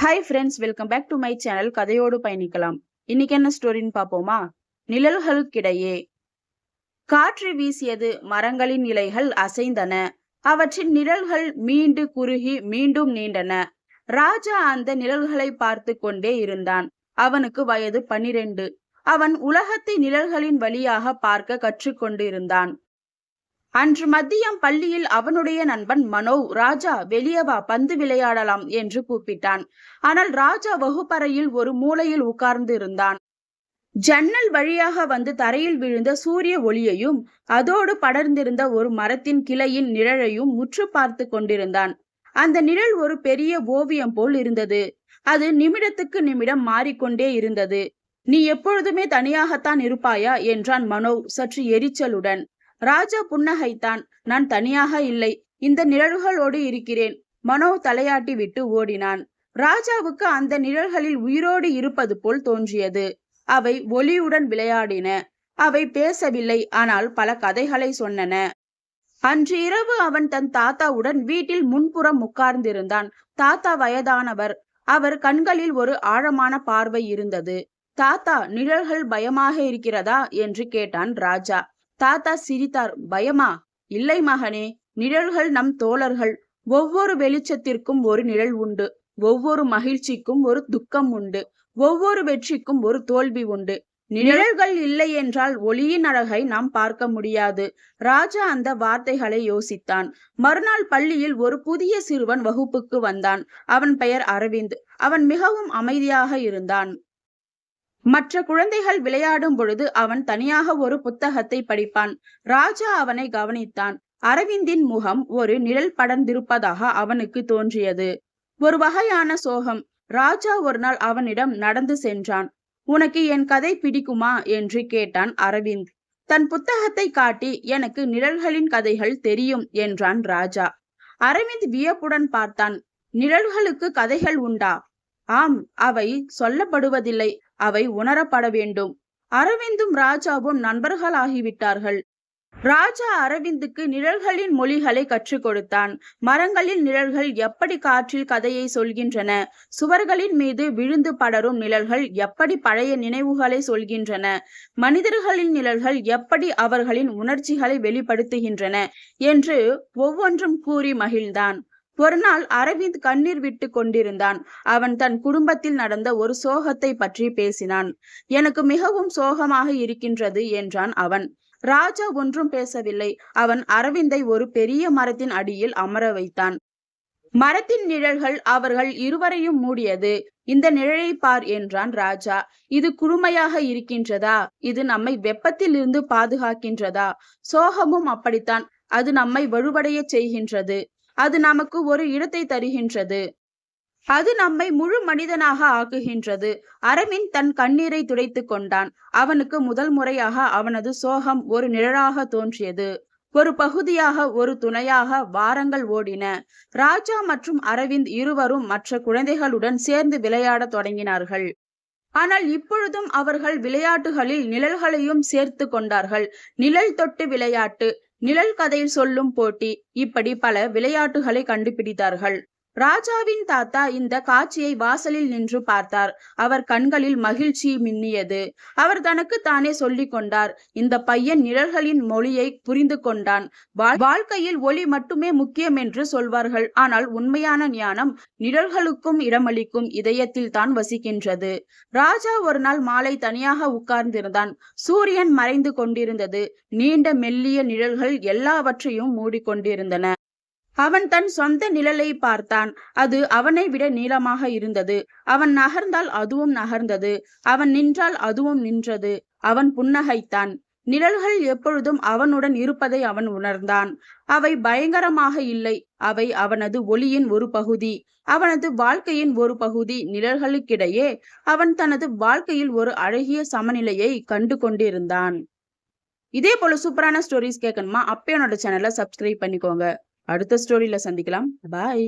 Hi friends welcome back to my channel கதையோடு பயணிக்கலாம். இன்னைக்கு என்ன ஸ்டோரின்னு பார்ப்போமா? நிழல்களுக்கிடையே. காற்று வீசியது மரங்களின் இலைகள் அசைந்தன. அவற்றின் நிழல்கள் மீண்டு குறுகி மீண்டும் நீண்டன. ராஜா அந்த நிழல்களை பார்த்து கொண்டே இருந்தான். அவனுக்கு வயது பனிரெண்டு அவன் உலகத்தை நிழல்களின் வழியாக பார்க்க கற்றுக்கொண்டு இருந்தான். அன்று மதியம் பள்ளியில் அவனுடைய நண்பன் மனோ ராஜா வெளியே வா பந்து விளையாடலாம் என்று கூப்பிட்டான். ஆனால் ராஜா வகுப்பறையில் ஒரு மூலையில் உட்கார்ந்து இருந்தான் ஜன்னல் வழியாக வந்து தரையில் விழுந்த சூரிய ஒளியையும் அதோடு படர்ந்திருந்த ஒரு மரத்தின் கிளையின் நிழலையும் முற்று பார்த்து கொண்டிருந்தான். அந்த நிழல் ஒரு பெரிய ஓவியம் போல் இருந்தது. அது நிமிடத்துக்கு நிமிடம் மாறிக்கொண்டே இருந்தது. நீ எப்பொழுதுமே தனியாகத்தான் இருப்பாயா? என்றான் மனோ சற்று எரிச்சலுடன். ராஜா புன்னகைத்தான். நான் தனியாக இல்லை. இந்த நிழல்களோடு இருக்கிறேன். மனோ தலையாட்டி விட்டு ஓடினான். ராஜாவுக்கு அந்த நிழல்களில் உயிரோடு இருப்பது போல் தோன்றியது. அவை ஒளியுடன் விளையாடின. அவை பேசவில்லை. ஆனால் பல கதைகளை சொன்னன. அன்று இரவு அவன் தன் தாத்தாவுடன் வீட்டில் முன்புறம் உட்கார்ந்திருந்தான். தாத்தா வயதானவர். அவர் கண்களில் ஒரு ஆழமான பார்வை இருந்தது. தாத்தா நிழல்கள் பயமாக இருக்கிறதா? என்று கேட்டான் ராஜா. தாத்தா சிரித்தார். பயமா? இல்லை மகனே நிழல்கள் நம் தோழர்கள். ஒவ்வொரு வெளிச்சத்திற்கும் ஒரு நிழல் உண்டு. ஒவ்வொரு மகிழ்ச்சிக்கும் ஒரு துக்கம் உண்டு. ஒவ்வொரு வெற்றிக்கும் ஒரு தோல்வி உண்டு. நிழல்கள் இல்லை என்றால் ஒளியின் அழகை நாம் பார்க்க முடியாது. ராஜா அந்த வார்த்தைகளை யோசித்தான். மறுநாள் பள்ளியில் ஒரு புதிய சிறுவன் வகுப்புக்கு வந்தான். அவன் பெயர் அரவிந்த். அவன் மிகவும் அமைதியாக இருந்தான். மற்ற குழந்தைகள் விளையாடும் பொழுது அவன் தனியாக ஒரு புத்தகத்தை படிப்பான். ராஜா அவனை கவனித்தான். அரவிந்தின் முகம் ஒரு நிழல் படர்ந்திருப்பதாக அவனுக்கு தோன்றியது. ஒரு வகையான சோகம். ராஜா ஒரு நாள் அவனிடம் நடந்து சென்றான். உனக்கு என் கதை பிடிக்குமா? என்று கேட்டான் அரவிந்த். தன் புத்தகத்தை காட்டி எனக்கு நிழல்களின் கதைகள் தெரியும் என்றான் ராஜா. அரவிந்த் வியப்புடன் பார்த்தான். நிழல்களுக்கு கதைகள் உண்டா? ஆம் அவை சொல்லப்படுவதில்லை. அவை உணரப்பட வேண்டும். அரவிந்தும் ராஜாவும் நண்பர்களாகிவிட்டார்கள். ராஜா அரவிந்துக்கு நிழல்களின் மொழிகளை கற்றுக் கொடுத்தான். மரங்களின் நிழல்கள் எப்படி காற்றில் கதையை சொல்கின்றன? சுவர்களின் மீது விழுந்து படரும் நிழல்கள் எப்படி பழைய நினைவுகளை சொல்கின்றன? மனிதர்களின் நிழல்கள் எப்படி அவர்களின் உணர்ச்சிகளை வெளிப்படுத்துகின்றன? என்று ஒவ்வொன்றும் கூறி மகிழ்ந்தான். ஒரு நாள் அரவிந்த் கண்ணீர் விட்டு கொண்டிருந்தான். அவன் தன் குடும்பத்தில் நடந்த ஒரு சோகத்தை பற்றி பேசினான். எனக்கு மிகவும் சோகமாக இருக்கின்றது என்றான் அவன். ராஜா ஒன்றும் பேசவில்லை. அவன் அரவிந்தை ஒரு பெரிய மரத்தின் அடியில் அமர வைத்தான். மரத்தின் நிழல்கள் அவர்கள் இருவரையும் மூடியது. இந்த நிழலை பார் என்றான் ராஜா. இது குறுமையாக இருக்கின்றதா? இது நம்மை வெப்பத்தில் இருந்து பாதுகாக்கின்றதா? சோகமும் அப்படித்தான். அது நம்மை வலுவடைய செய்கின்றது. அது நமக்கு ஒரு இடத்தை தருகின்றது. அது நம்மை முழு மனிதனாக ஆக்குகின்றது. அரவிந்த் தன் கண்ணீரை துடைத்து கொண்டான். அவனுக்கு முதல் முறையாக அவனது சோகம் ஒரு நிழலாக தோன்றியது. ஒரு பகுதியாக ஒரு துணையாக வாரங்கள் ஓடின. ராஜா மற்றும் அரவிந்த் இருவரும் மற்ற குழந்தைகளுடன் சேர்ந்து விளையாடத் தொடங்கினார்கள். ஆனால் இப்பொழுதும் அவர்கள் விளையாட்டுகளில் நிழல்களையும் சேர்த்து கொண்டார்கள். நிழல் தொட்டு விளையாட்டு நிழல் கதையில் சொல்லும் போட்டி இப்படி பல விளையாட்டுகளை கண்டுபிடித்தார்கள். ராஜாவின் தாத்தா இந்த காட்சியை வாசலில் நின்று பார்த்தார். அவர் கண்களில் மகிழ்ச்சி மின்னியது. அவர் தனக்கு தானே சொல்லிக் கொண்டார். இந்த பையன் நிழல்களின் மொழியை புரிந்து கொண்டான். வாழ்க்கையில் ஒளி மட்டுமே முக்கியம் என்று சொல்வார்கள். ஆனால் உண்மையான ஞானம் நிழல்களுக்கும் இடமளிக்கும் இதயத்தில் தான் வசிக்கின்றது. ராஜா ஒரு நாள் மாலை தனியாக உட்கார்ந்திருந்தான். சூரியன் மறைந்து கொண்டிருந்தது. நீண்ட மெல்லிய நிழல்கள் எல்லாவற்றையும் மூடிக்கொண்டிருந்தன. அவன் தன் சொந்த நிழலை பார்த்தான். அது அவனை விட நீளமாக இருந்தது. அவன் நகர்ந்தால் அதுவும் நகர்ந்தது. அவன் நின்றால் அதுவும் நின்றது. அவன் புன்னகைத்தான். நிழல்கள் எப்பொழுதும் அவனுடன் இருப்பதை அவன் உணர்ந்தான். அவை பயங்கரமாக இல்லை. அவை அவனது ஒளியின் ஒரு பகுதி. அவனது வாழ்க்கையின் ஒரு பகுதி. நிழல்களுக்கிடையே அவன் தனது வாழ்க்கையில் ஒரு அழகிய சமநிலையை கண்டு கொண்டிருந்தான் இதே போல சூப்பரான ஸ்டோரிஸ் கேட்கணுமா? அப்போ என்னோட சேனலை சப்ஸ்கிரைப் பண்ணிக்கோங்க. அடுத்த ஸ்டோரியில் சந்திக்கலாம். பாய்